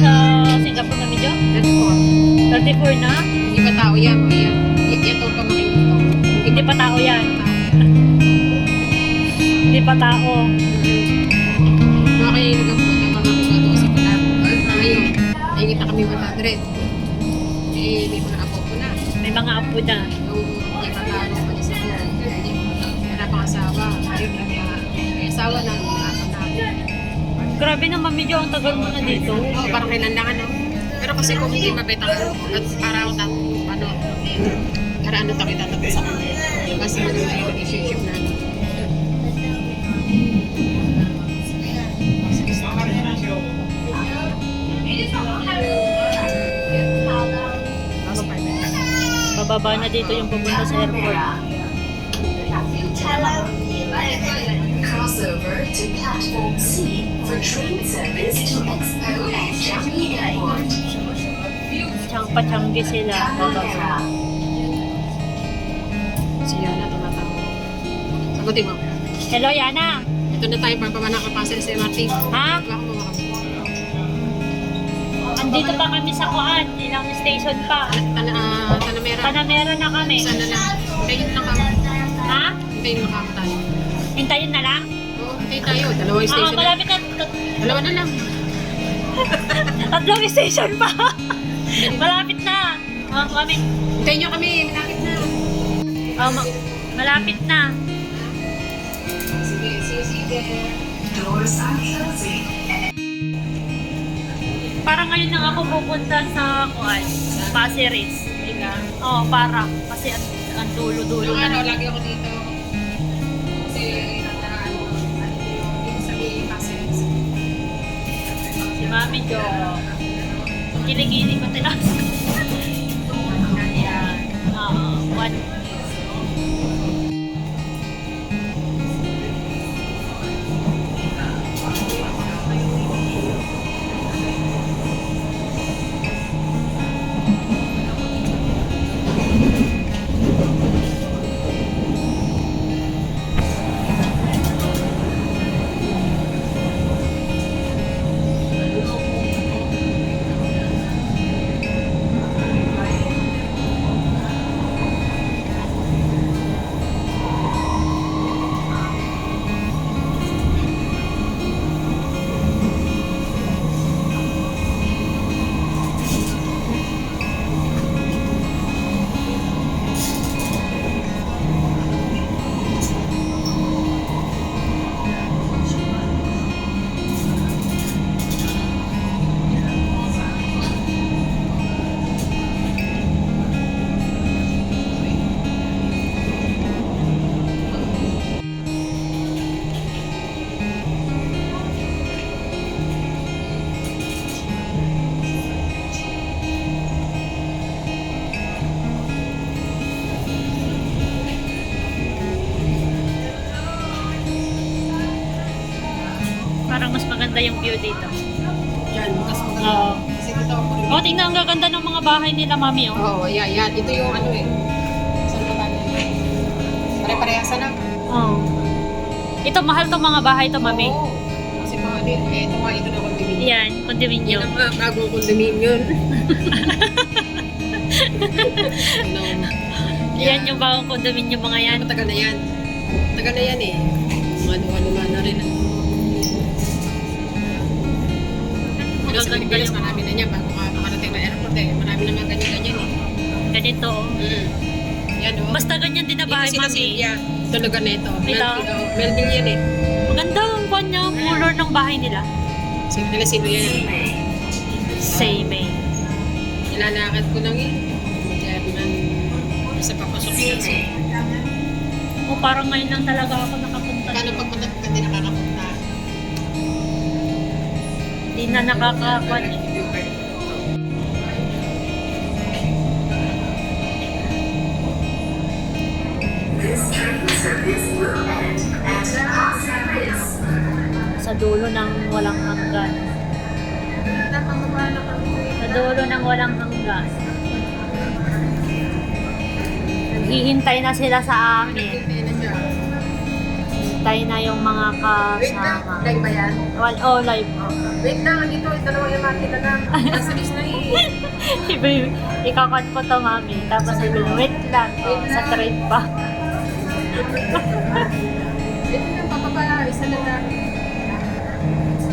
sa Singapore na medyo? Dati po, 34 na? hindi ba tao yan? O yan. Y- Yan itong pamakin ko. Hindi pa tao yan. Hindi pa tao. Mga kaya yung nagabot yung pamakin ko doon sa pala. Ngayon, nahingit na kami 100. Eh, may mga apo ko na. May mga apo na. Yung may katalo ko isa ko. Wala pang asawa. Ayun, may asawa na. Grabe naman medyo ang tagal mo na dito. Oo, parang kailangan ano. Pero kasi kung hindi mabait ako, at araw ta, ano, para ano tayo tatapos sa kanya. Kasi ano yung relationship five minutes. Bababa na dito yung pupunta sa airport. Crossover to platform C for train service to Expo and Changi Airport. Chang pachanggi sila. Bababa. Si Yana tumatawag. Sagutin mo. Hello, Yana. Ito na tayo para pa nakapasel sa MRT. Ha? Wala. Andito pa kami sa Kuan. Ilang station pa. Tana, ah, Tanamera. Panamera na kami. Sana lang. Hintayin lang kami. Ha? Hintayin lang kami tayo. Hintayin na lang? Hintayin tayo. Dalawang Ah, station na. malapit na. Dalawa na lang. Tatlong station pa. malapit na. Ah, kami. Hintayin nyo kami. Malapit na. Ah, ma- malapit na. Sige, are closing. Parang ngayon lang ako pupunta sa Kuan. Pasiris. Oo, oh, para. Kasi ang, ang dulo-dulo Yung na. ano, lagi ako dito. Kasi, Si Mami Jo. Kilikili ko tilas. Ayan. Oo, one. Maganda yung view dito. Yan, mas maganda. Oo. Kasi dito ako rin. O, tingnan ang gaganda ng mga bahay nila, mami, oh. Oo, yan, yan. Ito yung ano eh. Saan ba tayo? Pare-parehasa lang. Oh. Ito, mahal to mga bahay to, mami. Oo. Kasi mga din, eh, ito nga, ito na condominium. Yan, condominium. Yan ang mga bagong condominium. Ano, Yan yung bagong condominium mga yan. Matagal na yan. Matagal na yan eh. Mga luwa-luwa na rin. Pilipinas, yung marami na niya. Bago ka makarating na airport eh. Marami na mga ganyan-ganyan eh. ganito. oh. Mm. Yan o. Basta ganyan din na bahay, mami. Ito lugar na ito. Ito? Melville, oh, yan eh. Maganda ang kwan niya, color ng bahay nila. Sino nila sino yan? Same, eh. Ilalakad ko lang eh. Kaya man, sa papasok ko yan. O, parang ngayon lang talaga ako nakapunta. Kano pag Hindi na nakakakwan. eh. Sa dulo ng walang hanggan. Sa dulo ng walang hanggan. Naghihintay na sila sa amin. Hintay na yung mga kasama. live ba yan? Well, oh, live. Wait lang, dalawang yung makina lang. Nasa list na eh. Iba- Ikakat ko to, mami. Tapos sabi ko, wait lang. Oh, sa trade pa. Wait lang, papaba, isa na lang.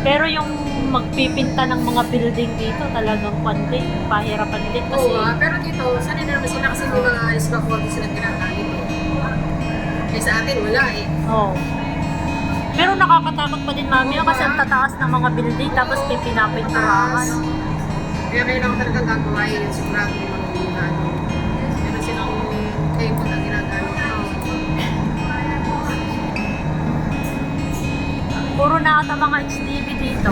Pero yung magpipinta ng mga building dito, talagang din. Pahirapan din kasi. Oo, pero dito, sanay na naman sila kasi may mga scaffolding sila ginagawa dito. Eh sa atin, wala eh. Oh. Pero nakakatakot pa din mami kasi ang tataas ng mga building tapos pipinapinturahan. Kaya kailangan talaga gagawa yun, sigurado yung mga ano. Meron silang table na ginagamit. Puro na ata mga HDB dito.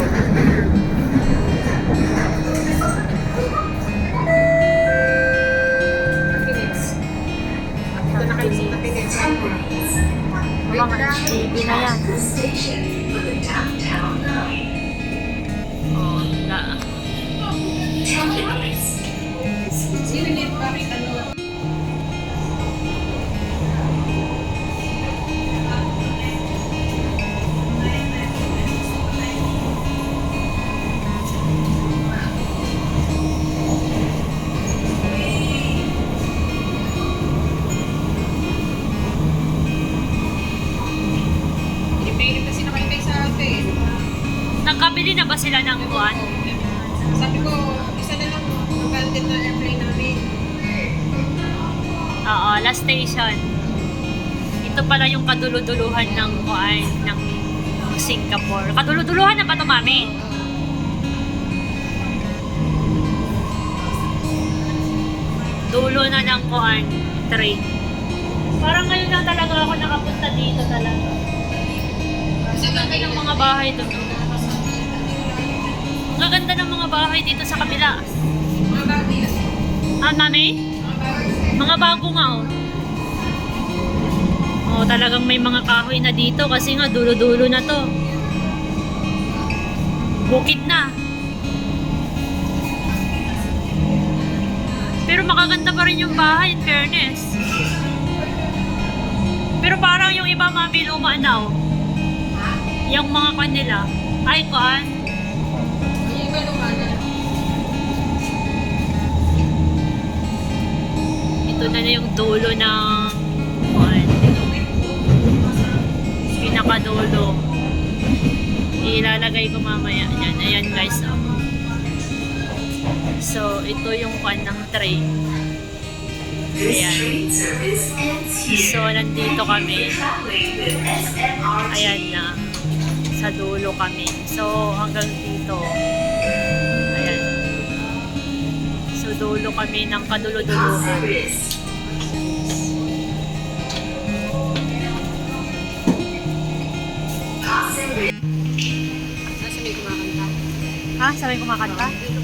Sila ng kuwan? Sabi ko, isa na lang ang na airplane namin. Oo, last station. Ito pala yung kaduluduluhan ng kuwan ng Singapore. Kaduluduluhan na ba ito, mami? Dulo na ng kuwan train. Parang ngayon lang talaga ako nakapunta dito talaga. Kasi ng mga bahay doon. Gaganda ng mga bahay dito sa kabila. Mga bago. Ah, mami? Mga bago nga, oh. Oh, talagang may mga kahoy na dito kasi nga dulo-dulo na to. Bukid na. Pero makaganda pa rin yung bahay, in fairness. Pero parang yung iba mami luma na, oh. Yung mga kanila. Ay, na na yung dulo ng kuan. Pinakadulo. Ilalagay ko mamaya yan. Ayan guys. Oh. So, ito yung kuan ng. This Ayan. So, nandito kami. Ayan na. Sa dulo kami. So, hanggang dito. Ayan. So, dulo kami ng kadulo-duluhan. Kumakanta. Ha? Sabay kumakanta?